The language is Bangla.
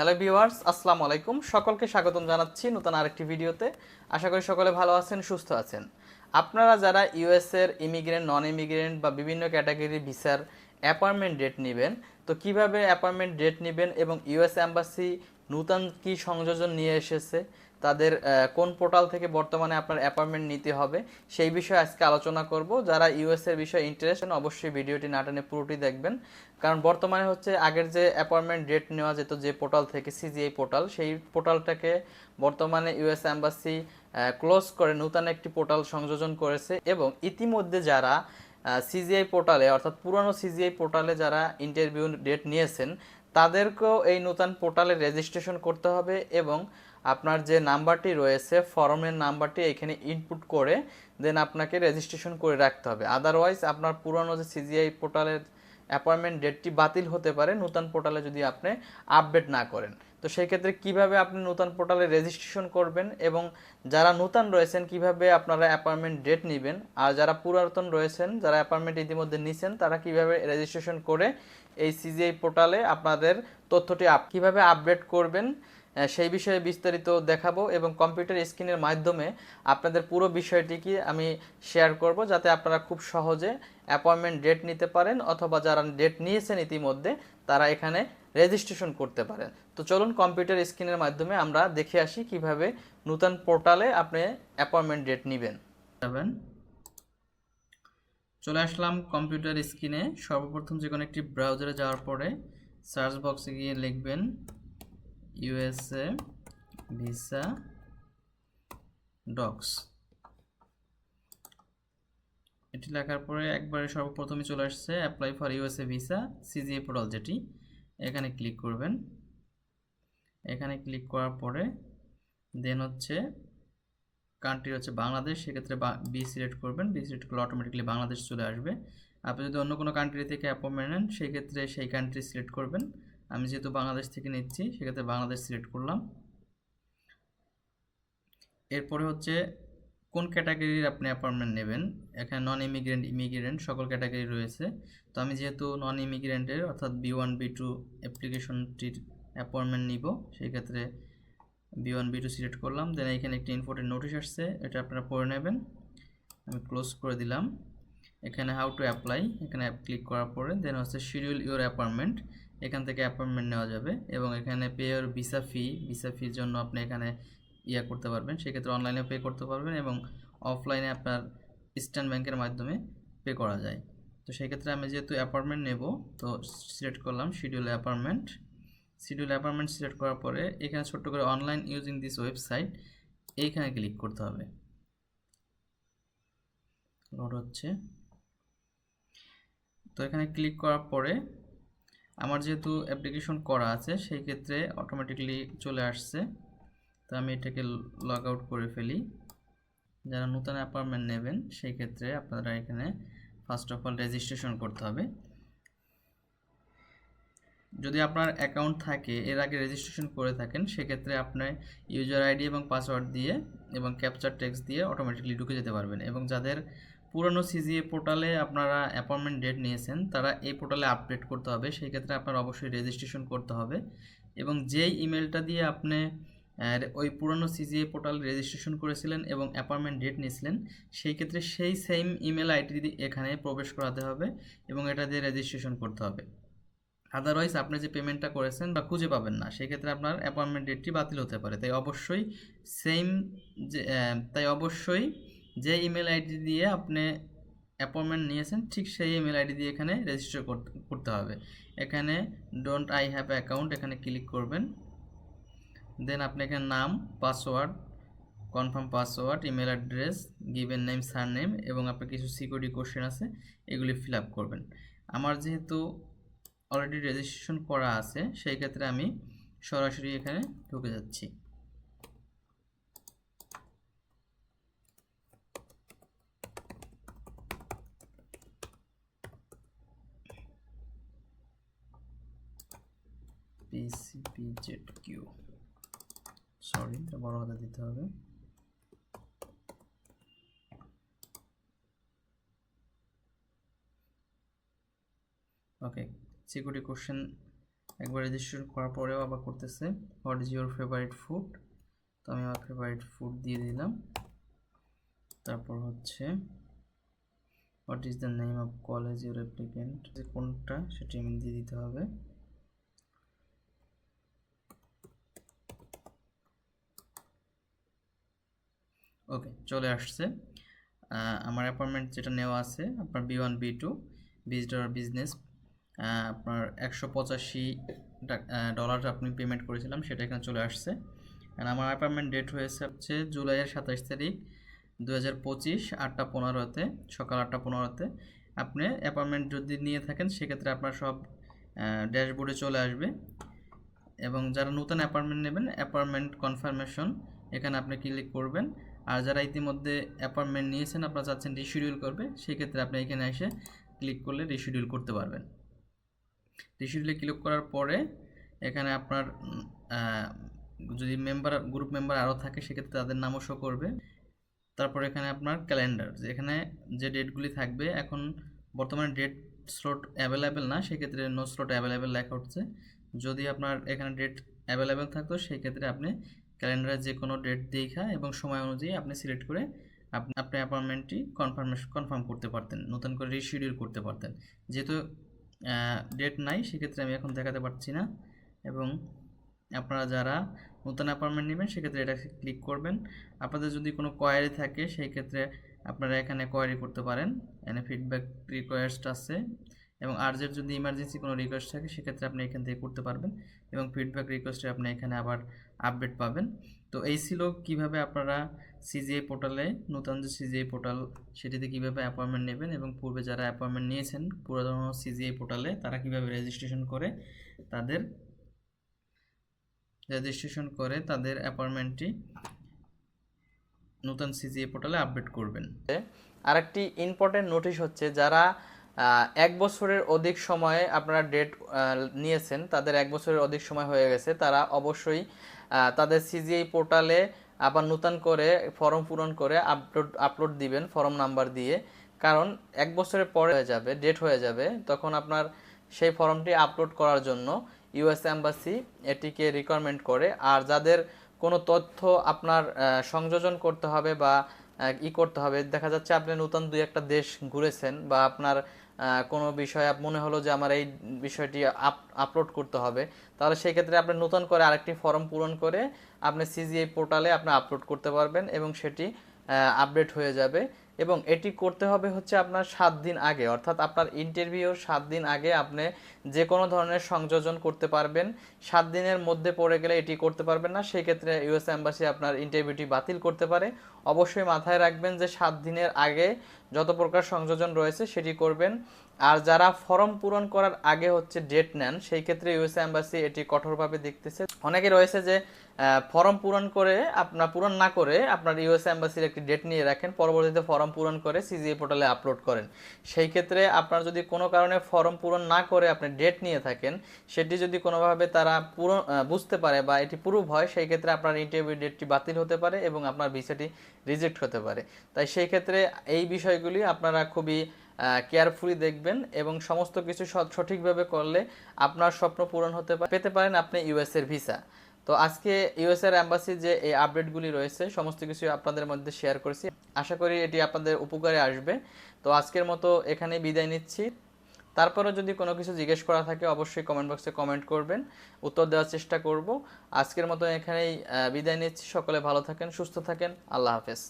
হ্যালো ভিউয়ার্স আসসালামু আলাইকুম। সকলকে স্বাগতম জানাচ্ছি নতুন আরেকটি ভিডিওতে। আশা করি সকলে ভালো আছেন, সুস্থ আছেন। আপনারা যারা ইউএসের ইমিগ্রেন্ট নন ইমিগ্রেন্ট বা বিভিন্ন ক্যাটাগরি ভিসার অ্যাপয়েন্টমেন্ট ডেট নেবেন, তো কীভাবে অ্যাপয়েন্টমেন্ট ডেট নেবেন এবং ইউএস অ্যাম্বাসি নূতন কি সংযোজন নিয়ে এসেছে, তাদের কোন পোর্টাল থেকে বর্তমানে আপনার অ্যাপয়েন্টমেন্ট নিতে হবে, সেই বিষয়ে আজকে আলোচনা করব। যারা ইউএস এর বিষয়ে ইন্টারেস্ট অবশ্যই ভিডিওটি না টেনে পুরোটি দেখবেন। কারণ বর্তমানে হচ্ছে আগের যে অ্যাপয়েন্টমেন্ট ডেট নেওয়া যেত, যে পোর্টাল থেকে, সিজিআই পোর্টাল, সেই পোর্টালটাকে বর্তমানে ইউএস অ্যাম্বাসি ক্লোজ করে নতুন একটি পোর্টাল সংযোজন করেছে এবং ইতিমধ্যে যারা সিজিআই পোর্টালে, অর্থাৎ পুরনো সিজিআই পোর্টালে যারা ইন্টারভিউ ডেট নিয়েছেন তাদেরকেও এই নতুন পোর্টালে রেজিস্ট্রেশন করতে হবে এবং আপনার যে নাম্বারটি রয়েছে, ফর্মের নাম্বারটি এখানে ইনপুট করে দেন আপনাকে রেজিস্ট্রেশন করে রাখতে হবে। আদারওয়াইজ আপনার পুরনো যে সিজিআই পোর্টালের অ্যাপয়েন্টমেন্ট ডেটটি বাতিল হতে পারে। নতুন পোর্টালে যদি আপনি আপডেট না করেন। তো সেই ক্ষেত্রে কীভাবে আপনি নতুন পোর্টালে রেজিস্ট্রেশন করবেন এবং যারা নতুন রয়েছেন, কীভাবে আপনারা অ্যাপয়েন্টমেন্ট ডেট নেবেন? আর যারা পুরাতন রয়েছেন, যারা অ্যাপয়েন্টমেন্ট ইতিমধ্যে নিছেন, তারা কীভাবে রেজিস্ট্রেশন করে এই সিজিআই পোর্টালে আপনাদের তথ্যটি আপ কীভাবে আপডেট করবেন সেই বিষয়ে বিস্তারিত দেখাবো এবং কম্পিউটার স্ক্রিনের মাধ্যমে আপনাদের পুরো বিষয়টিকে আমি শেয়ার করব, যাতে আপনারা খুব সহজে অ্যাপয়েন্টমেন্ট ডেট নিতে পারেন অথবা যারা ডেট নিয়েছেন ইতিমধ্যে, তারা এখানে রেজিস্ট্রেশন করতে পারেন। তো চলুন কম্পিউটার স্ক্রিনের মাধ্যমে আমরা দেখে আসি কীভাবে নতুন পোর্টালে আপনি অ্যাপয়েন্টমেন্ট ডেট নেবেন। যাবেন। চলে আসলাম কম্পিউটার স্ক্রিনে সর্বপ্রথম যে কোনো একটি ব্রাউজারে যাওয়ার পরে সার্চ বক্সে গিয়ে লিখবেন ইউএসএ ভিসা ডক্স এটি লেখার পরে একবারে সর্বপ্রথমে চলে আসছে apply for USA visa CGI portal যেটি, এখানে ক্লিক করবেন। এখানে ক্লিক করার পরে দেন হচ্ছে কান্ট্রি হচ্ছে বাংলাদেশ, সেক্ষেত্রে বি সিলেক্ট করবেন বি সিলেক্ট করলে অটোমেটিকলি বাংলাদেশ চলে আসবে। আপনি যদি অন্য কোনো কান্ট্রি থেকে অ্যাপয়েন্টমেন্ট নেন, সেক্ষেত্রে সেই কান্ট্রি সিলেক্ট করবেন। আমি যেহেতু বাংলাদেশ থেকে নিচ্ছি, সেক্ষেত্রে বাংলাদেশ সিলেক্ট করলাম। এরপরে হচ্ছে কোন ক্যাটাগরির আপনি অ্যাপয়েন্টমেন্ট নেবেন? এখানে নন ইমিগ্রেন্ট ইমিগ্রেন্ট সকল ক্যাটাগরি রয়েছে। তো আমি যেহেতু নন ইমিগ্রেন্টের অর্থাৎ বি ওয়ান বি টু অ্যাপ্লিকেশনটির অ্যাপয়েন্টমেন্ট নিব, সেই ক্ষেত্রে B one B two select করলাম। দেন এখানে একটি ইনফোর্টের নোটিশ আসছে, এটা আপনারা পড়ে নেবেন। আমি ক্লোজ করে দিলাম। এখানে হাউ টু অ্যাপ্লাই এখানে ক্লিক করার পরে দেন হচ্ছে শিডিউল ইউর অ্যাপয়েন্টমেন্ট এখান থেকে অ্যাপয়েন্টমেন্ট নেওয়া যাবে। এবং এখানে পে ভিসা ফি ভিসা ফির জন্য আপনি এখানে ইয়ে করতে পারবেন। সেক্ষেত্রে অনলাইনে পে করতে পারবেন এবং অফলাইনে আপনার ইস্টার্ন ব্যাংকের মাধ্যমে পে করা যায়। তো সেক্ষেত্রে আমি যেহেতু অ্যাপার্টমেন্ট নেব, তো সিলেক্ট করলাম schedule apartment schedule apartment select করার পরে এখানে ছোট্ট করে অনলাইন ইউজিং দিস ওয়েবসাইট এইখানে ক্লিক করতে হবে। লোড হচ্ছে। তো এখানে ক্লিক করার পরে আমার যেহেতু অ্যাপ্লিকেশন করা আছে, সেই ক্ষেত্রে অটোমেটিকলি চলে আসছে। তো আমি এটাকে লগ আউট করে ফেলি। যারা নতুন অ্যাপার্টমেন্ট নেবেন, সেই ক্ষেত্রে আপনারা এখানে ফার্স্ট অফ অল রেজিস্ট্রেশন করতে হবে। যদি আপনার অ্যাকাউন্ট থাকে, এর আগে রেজিস্ট্রেশন করে থাকেন, সেক্ষেত্রে আপনি ইউজার আইডি এবং পাসওয়ার্ড দিয়ে এবং ক্যাপচার টেক্সট দিয়ে অটোমেটিকলি ঢুকে যেতে পারবেন। এবং যাদের পুরনো সিজিএ পোর্টালে আপনারা অ্যাপয়েন্টমেন্ট ডেট নিয়েছেন, তারা এই পোর্টালে আপডেট করতে হবে। সেই ক্ষেত্রে আপনার অবশ্যই রেজিস্ট্রেশন করতে হবে। এবং যেই ইমেলটা দিয়ে আপনি ওই পুরনো সিজিএ পোর্টাল রেজিস্ট্রেশন করেছিলেন এবং অ্যাপয়েন্টমেন্ট ডেট নিয়েছিলেন। সেই ক্ষেত্রে সেই সেম ইমেল আইডি এখানে প্রবেশ করাতে হবে এবং এটা দিয়ে রেজিস্ট্রেশন করতে হবে। আদারওয়াইজ আপনি যে পেমেন্টটা করেছেন বা খুঁজে পাবেন না সেক্ষেত্রে আপনার অ্যাপয়েন্টমেন্ট ডেটটি বাতিল হতে পারে। তাই অবশ্যই সেম যে তাই অবশ্যই যে ইমেল আইডি দিয়ে আপনি অ্যাপয়েন্টমেন্ট নিয়েছেন, ঠিক সেই ইমেল আইডি দিয়ে এখানে রেজিস্টার করতে হবে। এখানে ডোন্ট আই হ্যাভ অ্যাকাউন্ট এখানে ক্লিক করবেন। দেন আপনি এখানে নাম password confirm password email address given name surname এবং আপনার কিছু সিকিউরিটি কোশ্চেন আছে, এগুলি ফিল আপ করবেন। আমার যেহেতু অলরেডি রেজিস্ট্রেশন করা আছে, সেই ক্ষেত্রে আমি সরাসরি এখানে ঢুকে যাচ্ছি। কিউ সরি বড় হাতে দিতে হবে। ওকে সিকিউরিটি কোশ্চেন একবার রেজিস্ট্রেশন করার পরেও আবার করতেছে। What is your favourite food তো আমি আমার ফেভারিট ফুড দিয়ে দিলাম। তারপর হচ্ছে what is the name of college your applicant কোনটা, সেটি আমি দিয়ে দিতে হবে। ওকে, চলে আসছে। আমার অ্যাপয়েন্টমেন্ট যেটা নেওয়া আছে, আপনার B one B two visitor business. আপনার একশো পঁচাশি ডলার আপনি পেমেন্ট করেছিলাম, সেটা এখানে চলে আসছে। আর আমার অ্যাপয়েন্টমেন্ট ডেট হয়েছে হচ্ছে জুলাইয়ের সাতাশ তারিখ দু হাজার পঁচিশ, আটটা পনেরোতে, সকাল আটটা পনেরোতে। আপনি অ্যাপয়েন্টমেন্ট যদি নিয়ে থাকেন, সেক্ষেত্রে আপনার সব ড্যাশবোর্ডে চলে আসবে। এবং যারা নতুন অ্যাপয়েন্টমেন্ট নেবেন, অ্যাপয়েন্টমেন্ট কনফার্মেশন, এখানে আপনি ক্লিক করবেন। আর যারা ইতিমধ্যে অ্যাপয়েন্টমেন্ট নিয়েছেন, আপনারা চাচ্ছেন রিশিডিউল করবে, সেক্ষেত্রে আপনি এখানে এসে ক্লিক করলে রিশিডিউল করতে পারবেন। রিশিডিউলে ক্লিক করার পরে এখানে আপনার যদি মেম্বার গ্রুপ মেম্বার আরও থাকে, সেক্ষেত্রে তাদের নামও শো করবে। তারপর এখানে আপনার ক্যালেন্ডার যেখানে যে ডেটগুলি থাকবে, এখন বর্তমানে ডেট স্লট অ্যাভেলেবেল না, সেক্ষেত্রে নো স্লট অ্যাভেলেবেল লেখা হচ্ছে যদি আপনার এখানে ডেট অ্যাভেলেবেল থাকতো, সেক্ষেত্রে আপনি ক্যালেন্ডারে যে কোনো ডেট দেখা এবং সময় অনুযায়ী আপনি সিলেক্ট করে আপনি আপনি অ্যাপয়েন্টমেন্টটি কনফার্মেশন কনফার্ম করতে পারতেন, নতুন করে রিশিডিউল করতে পারতেন। যেহেতু ডেট নাই, সেক্ষেত্রে আমি এখন দেখাতে পারছি না এবং আপনারা যারা নতুন অ্যাপয়েন্টমেন্ট নেবেন, সেক্ষেত্রে এটা ক্লিক করবেন। আপনাদের যদি কোনো কোয়ারি থাকে সেই ক্ষেত্রে আপনারা এখানে কোয়ারি করতে পারেন। এখানে ফিডব্যাক রিকোয়েস্ট আছে এবং আর্জেন্ট যদি ইমার্জেন্সি কোনো রিকোয়েস্ট থাকে, সেক্ষেত্রে আপনি এখান থেকে করতে পারবেন এবং ফিডব্যাক রিকোয়েস্টে আপনি এখানে আবার আপডেট পাবেন। তো এই ছিল কীভাবে আপনারা সিজিআই পোর্টালে নতুন যে সিজিআই পোর্টাল সেটিতে কীভাবে অ্যাপয়েন্টমেন্ট নেবেন এবং পূর্বে যারা অ্যাপয়েন্টমেন্ট নিয়েছেন, পুরাতন সিজিআই পোর্টালে তারা কীভাবে রেজিস্ট্রেশন করে, তাদের রেজিস্ট্রেশন করে, তাদের অ্যাপয়েন্টমেন্টটি নতুন সিজিএ পোর্টালে আপডেট করবেন। আরেকটি ইম্পর্টেন্ট নোটিশ হচ্ছে, যারা এক বছরের অধিক সময়ে আপনারা ডেট নিয়েছেন, তাদের এক বছরের অধিক সময় হয়ে গেছে, তারা অবশ্যই তাদের সিজিআই পোর্টালে আবার নতুন করে ফর্ম পূরণ করে আপলোড আপলোড দিবেন, ফর্ম নাম্বার দিয়ে। কারণ এক বছরের পরে হয়ে যাবে ডেট হয়ে যাবে, তখন আপনার সেই ফর্মটি আপলোড করার জন্য ইউএস অ্যাম্বাসি এটিকে রিকোয়ারমেন্ট করে। আর যাদের কোনো তথ্য আপনার সংযোজন করতে হবে বা ই করতে হবে, দেখা যাচ্ছে আপনি নতুন দুই একটা দেশ ঘুরেছেন বা আপনার কোনো বিষয়ে আপ- মনে হলো যে আমার এই বিষয়টি আপলোড করতে হবে, তাহলে সেই ক্ষেত্রে আপনি নতুন করে আরেকটি ফর্ম পূরণ করে আপনি সিজিআই পোর্টালে আপনি আপলোড করতে পারবেন এবং সেটি আপডেট হয়ে যাবে। এবং এটি করতে হবে হচ্ছে আপনার সাত দিন আগে, অর্থাৎ আপনার ইন্টারভিউর সাত দিন আগে আপনি যে কোনো ধরনের সংযোজন করতে পারবেন। সাত দিনের মধ্যে পড়ে গেলে এটি করতে পারবেন না সেই ক্ষেত্রে ইউএস অ্যাম্বাসি আপনার ইন্টারভিউটি বাতিল করতে পারে। অবশ্যই মাথায় রাখবেন যে সাত দিনের আগে যত প্রকার সংযোজন রয়েছে সেটি করবেন। আর যারা ফর্ম পূরণ করার আগে হচ্ছে ডেট নেন, সেই ক্ষেত্রে ইউএস অ্যাম্বাসি এটি কঠোরভাবে দেখতেছে। অনেকে রয়েছে যে ফর্ম পূরণ করে আপনার পূরণ না করে আপনার ইউএস অ্যাম্বাসির একটি ডেট নিয়ে রাখেন, পরবর্তীতে ফর্ম পূরণ করে সিজিএ পোর্টালে আপলোড করেন। সেই ক্ষেত্রে আপনার যদি কোনো কারণে ফর্ম পূরণ না করে আপনি ডেট নিয়ে থাকেন, সেটি যদি কোনোভাবে তারা পূরণ বুঝতে পারে বা এটি প্রুভ হয়, সেই ক্ষেত্রে আপনার ইন্টারভিউ ডেটটি বাতিল হতে পারে এবং আপনার ভিসাটি রিজেক্ট হতে পারে। তাই সেই ক্ষেত্রে এই বিষয়গুলি আপনারা খুবই কেয়ারফুলি দেখবেন এবং সমস্ত কিছু সঠিকভাবে করলে আপনার স্বপ্ন পূরণ হতে পারে পেতে পারেন আপনি ইউএস এর ভিসা তো আজকে ইউএস এর অ্যাম্বাসির যে এই আপডেটগুলি রয়েছে, সমস্ত কিছু আপনাদের মধ্যে শেয়ার করেছি। আশা করি এটি আপনাদের উপকারে আসবে। তো আজকের মতো এখানে বিদায় নিচ্ছি। তারপরে যদি কোনো কিছু জিজ্ঞেস করা থাকে, অবশ্যই কমেন্ট বক্সে কমেন্ট করবেন। উত্তর দেওয়ার চেষ্টা করব। আজকের মতো এখানেই বিদায় নিচ্ছি। সকলে ভালো থাকেন, সুস্থ থাকেন। আল্লাহ হাফেজ।